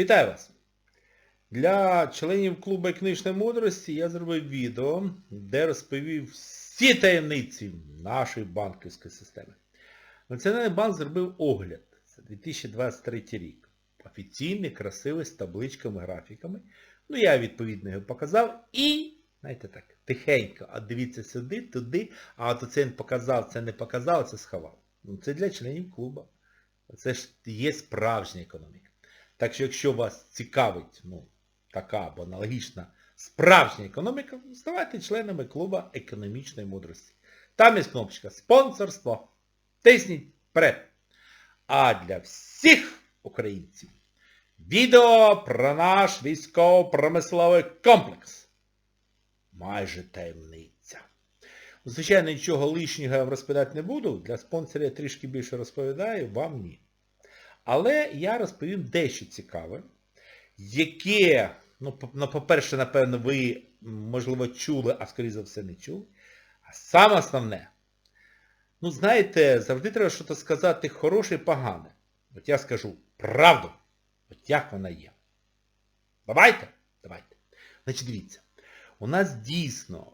Вітаю вас! Для членів клубу книжної мудрості я зробив відео, де розповів всі таємниці нашої банківської системи. Національний банк зробив огляд. Це 2023 рік. Офіційний, красивий, з табличками, графіками. Ну, я відповідно його показав і, знаєте так, тихенько, а дивіться сюди, туди, а от оце він показав, це не показав, це сховав. Ну, це для членів клубу. Це ж є справжня економіка. Так що якщо вас цікавить, ну, така або аналогічна справжня економіка, ставайте членами клуба економічної мудрості. Там є кнопочка спонсорство. Тисніть вперед. А для всіх українців відео про наш військово-промисловий комплекс. Майже таємниця. Звичайно, нічого лишнього я вам розповідати не буду. Для спонсорів я трішки більше розповідаю, вам ні. Але я розповім дещо цікаве, яке, ну, ну, по-перше, напевно, ви, можливо, чули, а скоріше за все не чули. А саме основне, ну, знаєте, завжди треба щось сказати хороше і погане. От я скажу правду, от як вона є. Давайте? Давайте. Значить, дивіться. У нас дійсно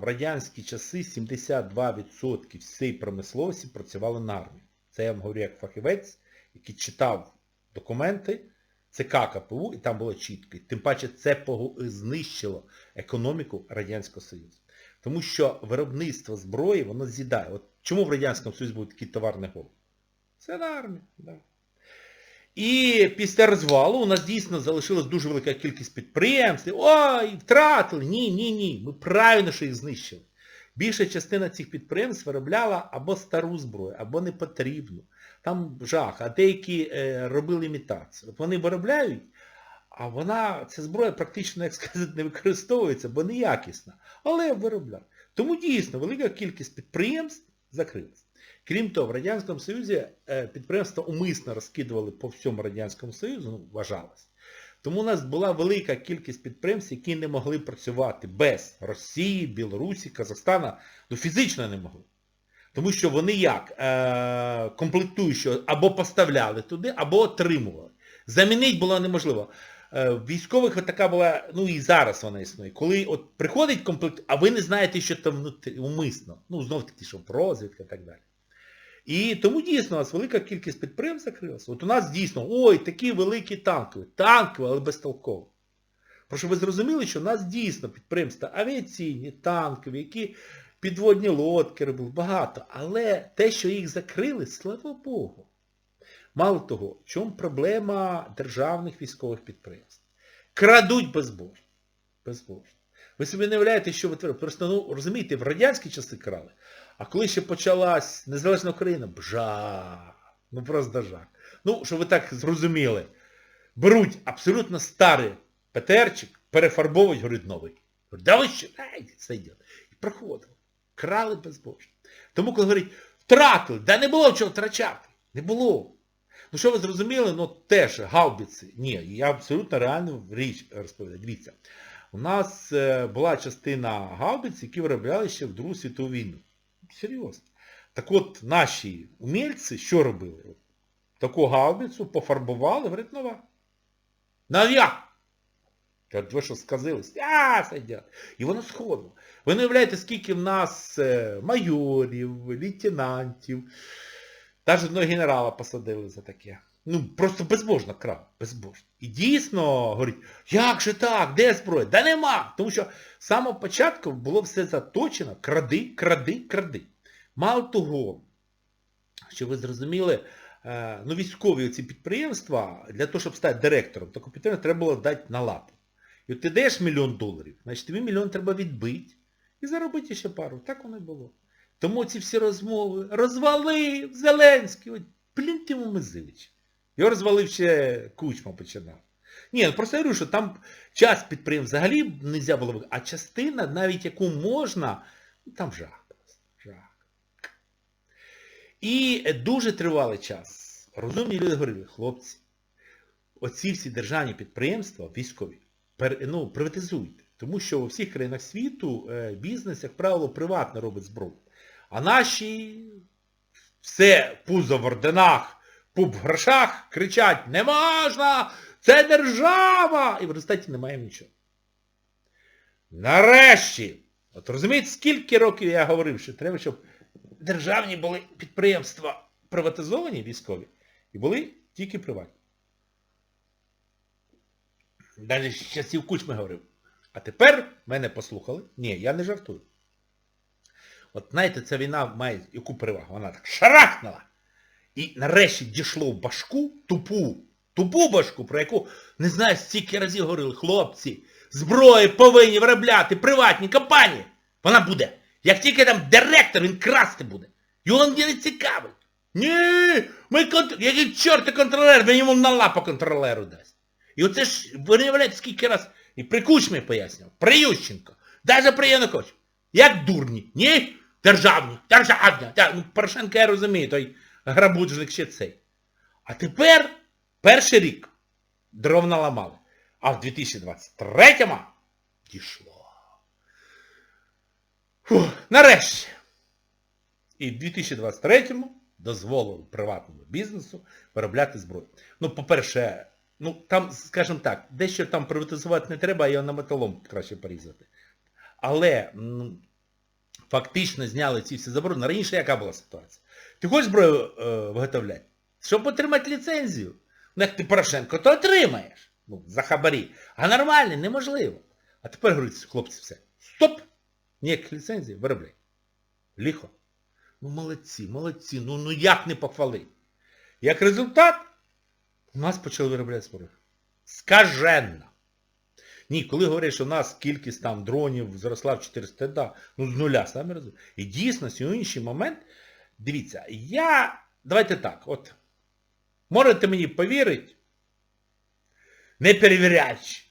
в радянські часи 72% всієї промисловості працювали на армію. Це я вам говорю як фахівець, який читав документи ЦК КПУ, і там було чітко. Тим паче це знищило економіку Радянського Союзу. Тому що виробництво зброї, воно з'їдає. От чому в Радянському Союзі був такий товарний голод? Це на армію. Да. І після розвалу у нас дійсно залишилась дуже велика кількість підприємств. Ой, втратили. Ні, ні, ні. Ми правильно, що їх знищили. Більша частина цих підприємств виробляла або стару зброю, або непотрібну. Там жах. А деякі е, робили імітацію. Вони виробляють, а вона, ця зброя практично, як сказати, не використовується, бо неякісна. Але виробляють. Тому дійсно велика кількість підприємств закрилась. Крім того, в Радянському Союзі е, підприємства умисно розкидували по всьому Радянському Союзу, ну, вважалось. Тому у нас була велика кількість підприємств, які не могли працювати без Росії, Білорусі, Казахстана, ну фізично не могли. Тому що вони як? Е, або поставляли туди, або отримували. Замінити було неможливо. Е, військових така була, ну і зараз вона існує. Коли от приходить комплект, а ви не знаєте, що там внутрі, умисно. Ну, знов таки, що розвідка і так далі. І тому дійсно у нас велика кількість підприємств закрилася. От у нас дійсно, ой, такі великі танкові. Танкові, але безтолкові. Прошу ви зрозуміли, що у нас дійсно підприємства авіаційні, танкові, які підводні лодки робили, багато. Але те, що їх закрили, слава Богу. Мало того, в чому проблема державних військових підприємств? Крадуть безбожно. Безбожно. Ви собі не уявляєте, що ви. Просто, ну, розумієте, в радянські часи крали. А коли ще почалась незалежна Україна, бжа. Ну просто жах. Ну, щоб ви так зрозуміли. Беруть абсолютно старий ПТРчик, перефарбовують, говорять, новий. Говорять, да ви що? Ай, це йде. І проходили. Крали безбожно. Тому, коли говорять, втратили, да не було чого втрачати. Не було. Ну що ви зрозуміли, ну теж гаубиці. Ні, я абсолютно реальну річ розповідаю. Дивіться, у нас е, була частина гаубиць, які виробляли ще в Другу світову війну. Серйозно. Так от наші умільці що робили? Таку гаубицю пофарбували, говорять, нова. На як? Кажуть, ви що сказились? А, сидять. І воно сходило. Ви не уявляєте, скільки в нас е, майорів, лейтенантів, навіть одного генерала посадили за таке. Ну, просто безбожно крав, безбожно. І дійсно, говорить, як же так, де зброя? Да нема! Тому що з самого початку було все заточено, кради, кради, кради. Мало того, що ви зрозуміли, е, ну військові ці підприємства, для того, щоб стати директором, такого підприємства треба було дати на лапу. І от ти даєш мільйон доларів, значить тобі мільйон треба відбити і заробити ще пару. Так воно і було. Тому ці всі розмови, розвалив Зеленський, от, блін ти Мизилич. Його розвалив ще Кучма починав. Ні, ну просто я говорю, що там час підприємств взагалі не можна було, а частина, навіть яку можна, ну там жах просто. Жах. І дуже тривалий час. Розумні люди говорили, хлопці, оці всі державні підприємства, військові, ну, приватизуйте. Тому що у всіх країнах світу е, бізнес, як правило, приватно робить зброю. А наші все пузо в орденах, пуп в грошах, кричать, не можна, це держава! І в результаті не маємо нічого. Нарешті! От розумієте, скільки років я говорив, що треба, щоб державні були підприємства приватизовані військові і були тільки приватні. Навіть з часів кучми говорив. А тепер мене послухали. Ні, я не жартую. От знаєте, ця війна має яку перевагу? Вона так шарахнула. І нарешті дійшло в башку тупу, тупу башку, про яку не знаю, стільки разів говорили, хлопці, зброї повинні виробляти приватні компанії. Вона буде. Як тільки там директор, він красти буде. Його не цікавить. Ні, ми контр... який чорти контролер, він йому на лапу контролеру дасть. І оце ж, ви не уявляєте, скільки раз, і при Кучмі пояснював, при Ющенко, навіть при Януковичу. Як дурні, ні? Державні, державні. Ну, Порошенко я розумію, той грабуджник ще цей. А тепер перший рік дров наламали. А в 2023-му дійшло. Фух, нарешті. І в 2023-му дозволили приватному бізнесу виробляти зброю. Ну, по-перше, ну там, скажімо так, дещо там приватизувати не треба, а його на металом краще порізати. Але м, фактично зняли ці всі заборони. Раніше яка була ситуація? Ти хочеш зброю е, виготовляти? Щоб отримати ліцензію. Ну як ти Порошенко, то отримаєш. Ну, за хабарі. А нормально, неможливо. А тепер говорить, хлопці, все. Стоп! Ніяких ліцензій, виробляй. Ліхо. Ну молодці, молодці, ну, ну як не похвали. Як результат, у нас почали виробляти зброю. Скаженно. Ні, коли говорять, що у нас кількість там дронів зросла в 400, да, ну з нуля, самі розумієте. І дійсно, сьогоднішній момент, дивіться, я, давайте так, от, можете мені повірити, не перевіряючи,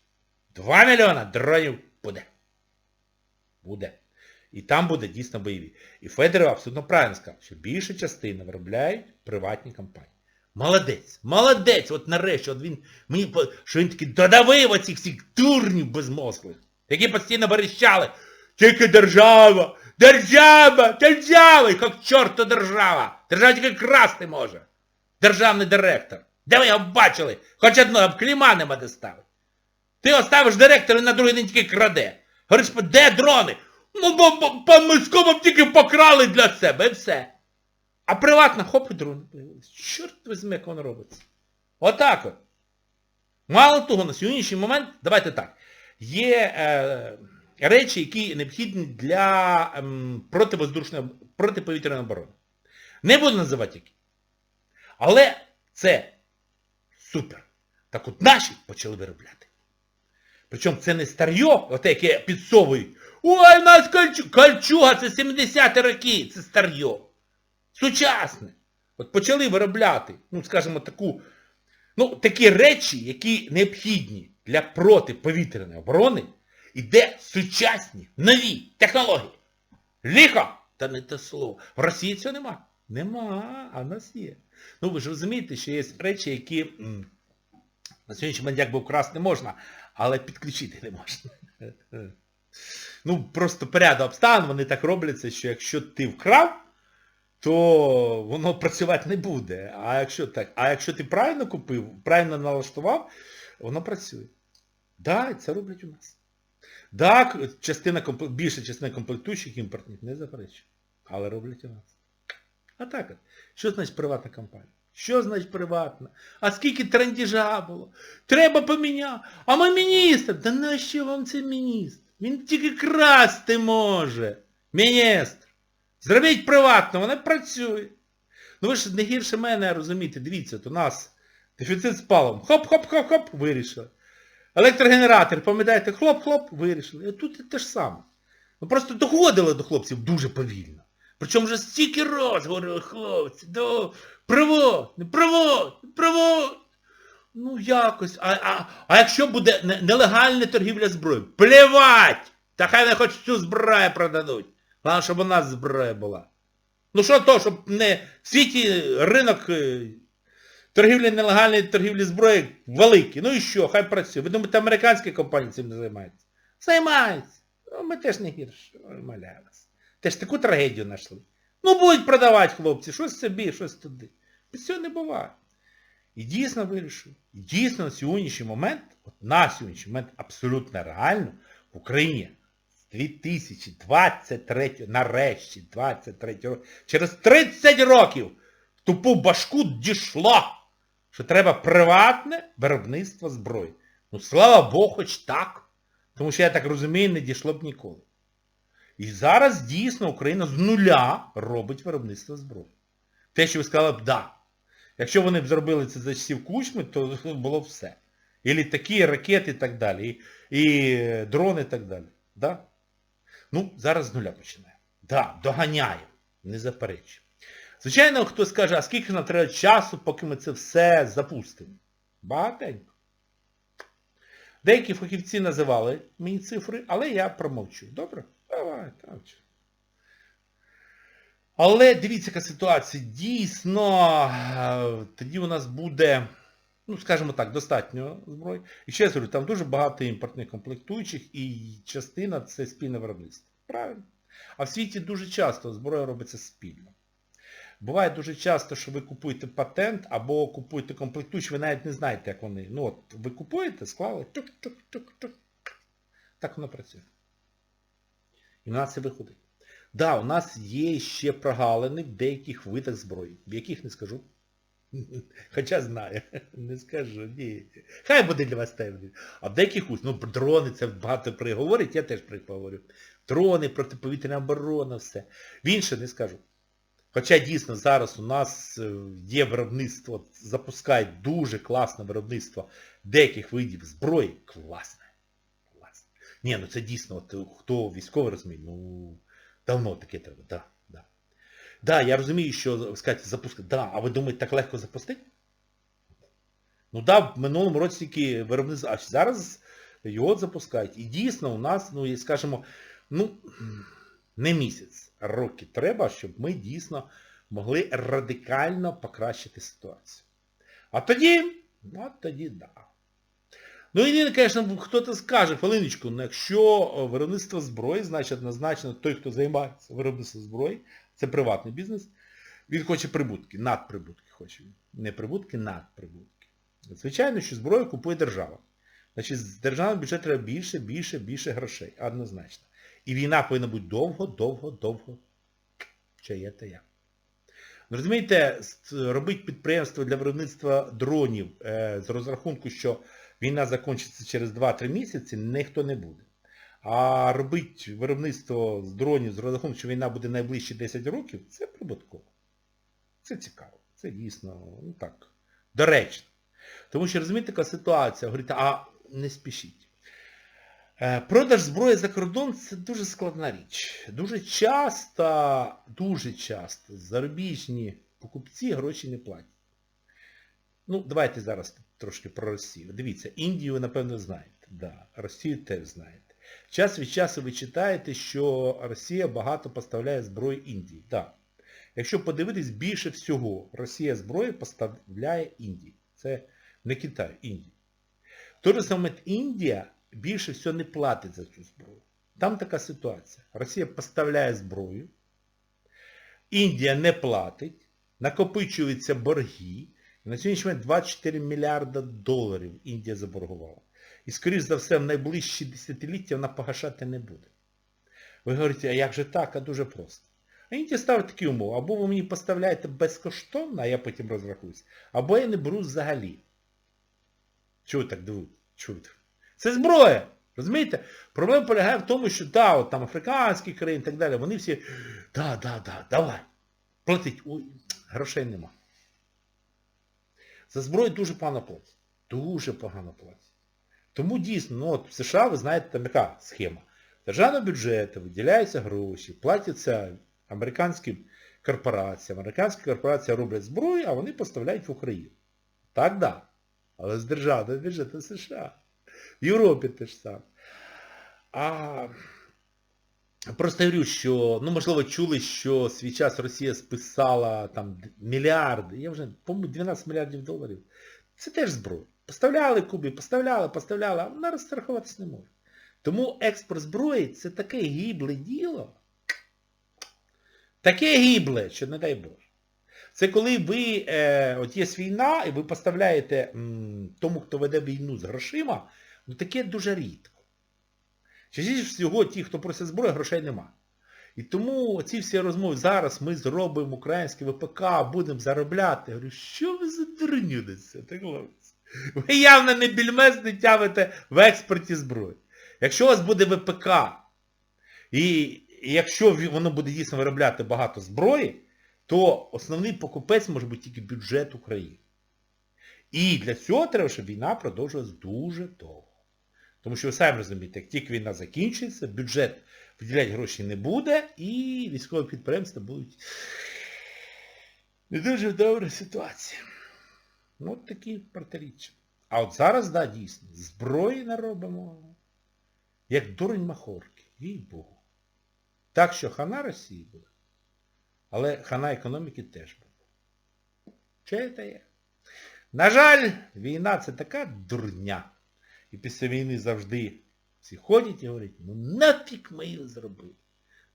2 мільйона дронів буде. Буде. І там буде дійсно бойові. І Федоров абсолютно правильно сказав, що більша частина виробляють приватні компанії. Молодець, молодець, от нарешті, от він, мені, що він такий додавив оцих всіх дурнів безмозглих, які постійно верещали, тільки держава, держава, держава, як чорта держава, держава тільки красти може. Державний директор. Де ви його бачили? Хоч одного кліма нема де. Ти оставиш директора на другий день тільки краде. Говориш, де дрони? Ну, бо, по мискому тільки покрали для себе, і все. А приватна, хоп, і дрони появилися. Чорт візьме, як воно робиться. Отак от. Мало того, на сьогоднішній момент, давайте так, є е, речі, які необхідні для ем, противоздушної, протиповітряної оборони. Не буду називати які. Але це супер. Так от наші почали виробляти. Причому це не старьо, оте, яке підсовують. Ой, у нас кольчуга, кольчуга, це 70-ті роки, це старьо. Сучасне. От почали виробляти, ну, скажімо, таку, ну, такі речі, які необхідні для протиповітряної оборони, і де сучасні, нові технології. Ліхо! Та не те слово. В Росії цього нема. Нема, а в нас є. Ну ви ж розумієте, що є речі, які на сьогоднішній момент якби вкрасти не можна, але підключити не можна. Ну, просто порядок обставин, вони так робляться, що якщо ти вкрав, то воно працювати не буде. А якщо так, а якщо ти правильно купив, правильно налаштував, воно працює. Да, це роблять у нас. Так, частина, більша частина комплектуючих імпортних не заперечує. Але роблять у нас. А так от. Що значить приватна компанія? Що значить приватна? А скільки трендіжа було? Треба поміняти. А ми міністр. Та нащо вам цей міністр? Він тільки красти може. Міністр. Зробіть приватно, вона працює. Ну ви ж не гірше мене розумієте, дивіться, от у нас дефіцит з паливом. Хоп-хоп-хоп-хоп, вирішили. Електрогенератор, пам'ятаєте, хлоп-хлоп, вирішили. І тут те ж саме. Ну просто доходили до хлопців дуже повільно. Причому вже стільки раз говорили, хлопці, до привод, не привод, не привод. Ну якось. А, а, а якщо буде нелегальна торгівля зброєю? Плівать! Та хай не хоч всю зброю продадуть. Головне, щоб у нас зброя була. Ну що то, щоб не в світі ринок е, торгівлі нелегальної торгівлі зброї великий. Ну і що, хай працює. Ви думаєте, американські компанії цим не займаються? Займаються. Ну, ми теж не гірше. Ой, Моляю вас. Теж таку трагедію знайшли. Ну будуть продавати хлопці, щось собі, щось туди. Цього не буває. І дійсно вирішив. І дійсно на сьогоднішній момент, от на сьогоднішній момент абсолютно реально в Україні 2023, нарешті, 23 року, через 30 років в тупу башку дійшло, що треба приватне виробництво зброї. Ну, слава Богу, хоч так. Тому що, я так розумію, не дійшло б ніколи. І зараз дійсно Україна з нуля робить виробництво зброї. Те, що ви сказали б, да. Якщо вони б зробили це за часів кучми, то було б все. І літаки, і ракети і так далі, і, і дрони і так далі. Да? Ну, зараз з нуля починаємо. Да, доганяємо. Не заперечуємо. Звичайно, хтось скаже, а скільки нам треба часу, поки ми це все запустимо? Багатенько. Деякі фахівці називали мені цифри, але я промовчу. Добре? Давай, там. Але дивіться, яка ситуація. Дійсно, е, тоді у нас буде, ну, скажімо так, достатньо зброї. І ще раз говорю, там дуже багато імпортних комплектуючих і частина це спільне виробництво. Правильно. А в світі дуже часто зброя робиться спільно. Буває дуже часто, що ви купуєте патент або купуєте комплектуючі, ви навіть не знаєте, як вони. Ну от, ви купуєте, склали, тук-тук-тук-тук. Так воно працює. І в нас це виходить. Да, у нас є ще прогалини в деяких видах зброї, в яких не скажу. Хоча знаю, не скажу, ні. Хай буде для вас таємниця. А в деяких уст, ну дрони, це багато приговорить, я теж приговорю. Дрони, протиповітряна оборона, все. В інше не скажу. Хоча дійсно зараз у нас е, є виробництво, запускають дуже класне виробництво деяких видів зброї. Класне. Класне. Ні, ну це дійсно, от, хто військовий розуміє, ну давно таке треба. Да, да. Да, я розумію, що сказати, запускати. Да, а ви думаєте, так легко запустити? Ну да, в минулому році тільки виробництво, а зараз його запускають. І дійсно у нас, ну, скажімо, ну, не місяць, а роки треба, щоб ми дійсно могли радикально покращити ситуацію. А тоді, ну, а тоді да. Ну і, звісно, хто-то скаже, хвилиночку, ну якщо виробництво зброї, значить однозначно той, хто займається виробництвом зброї, це приватний бізнес, він хоче прибутки, надприбутки хоче. Не прибутки, надприбутки. Звичайно, що зброю купує держава. Значить, з державного бюджету треба більше, більше, більше грошей. Однозначно. І війна повинна бути довго, довго, довго. Чи є то я. Ну, розумієте, робити підприємство для виробництва дронів е, з розрахунку, що війна закінчиться через 2-3 місяці, ніхто не буде. А робити виробництво з дронів з розрахунку, що війна буде найближчі 10 років, це прибутково. Це цікаво. Це дійсно, ну так, доречно. Тому що, розумієте, така ситуація, говорите, а не спішіть. Е, Продаж зброї за кордон це дуже складна річ. Дуже часто, дуже часто зарубіжні покупці гроші не платять. Ну, давайте зараз трошки про Росію. Дивіться, Індію напевно, знаєте. Да, Росію теж знаєте. Час від часу ви читаєте, що Росія багато поставляє зброї Індії. Да. Якщо подивитись, більше всього Росія зброї поставляє Індії. Це не Китай, Індії. Той же самий Індія більше всього не платить за цю зброю. Там така ситуація. Росія поставляє зброю, Індія не платить, накопичуються борги. І на сьогоднішній момент 24 мільярда доларів Індія заборгувала. І, скоріш за все, в найближчі десятиліття вона погашати не буде. Ви говорите, а як же так? А дуже просто. А Індія ставить такі умови. Або ви мені поставляєте безкоштовно, а я потім розрахуюсь, або я не беру взагалі. Чого так дивуєте? Чуєте? Це зброя. Розумієте? Проблема полягає в тому, що да, от там африканські країни і так далі, вони всі, да, да, да, давай. Платить. Ой, грошей нема. За зброю дуже погано платять. Дуже погано платять. Тому дійсно, ну от в США, ви знаєте, там яка схема. Державного бюджету виділяються гроші, платяться американським корпораціям. Американські корпорації роблять зброю, а вони поставляють в Україну. Так, да. Але з державного бюджету США. В Європі теж саме. А просто говорю, що, ну, можливо, чули, що свій час Росія списала там мільярди, я вже, по-моєму, 12 мільярдів доларів. Це теж зброя. Поставляли Кубі, поставляли, поставляли, а вона розстрахуватися не може. Тому експорт зброї це таке гібле діло. Таке гібле, що не дай Боже. Це коли ви, е, от є війна, і ви поставляєте м, тому, хто веде війну з грошима, ну таке дуже рідко. Частіше всього, ті, хто просить зброю, грошей нема. І тому ці всі розмови, зараз ми зробимо українське ВПК, будемо заробляти. Я говорю, що ви за дурню хлопці? Ви явно не більмес не тявите в експорті зброї. Якщо у вас буде ВПК, і, якщо воно буде дійсно виробляти багато зброї, то основний покупець може бути тільки бюджет України. І для цього треба, щоб війна продовжилась дуже довго. Тому що ви самі розумієте, як тільки війна закінчиться, бюджет виділяти гроші не буде, і військові підприємства будуть не дуже добра ситуація. Ну, от такі протиріччя. А от зараз, да, дійсно, зброї наробимо, як дурень махорки, їй Богу. Так що хана Росії буде, але хана економіки теж буде. Чи це є? На жаль, війна це така дурня. І після війни завжди всі ходять і говорять, ну нафіг ми її зробили.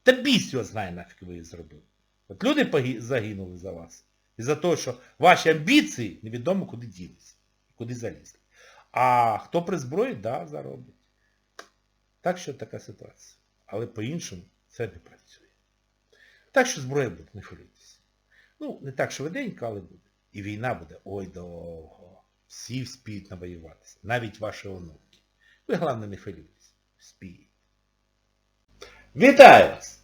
Та біс його знає, нафіг ви її зробили. От люди загинули за вас. І за те, що ваші амбіції невідомо куди ділися, куди залізли. А хто при зброї, да, заробить. Так що така ситуація. Але по-іншому це не працює. Так що зброя буде, не хвилюйтесь. Ну, не так швиденько, але буде. І війна буде ой довго. Всі вспіють навоюватися. Навіть ваші онуки. Ви, головне, не хвилюйтесь. Вспіють. Вітаю вас!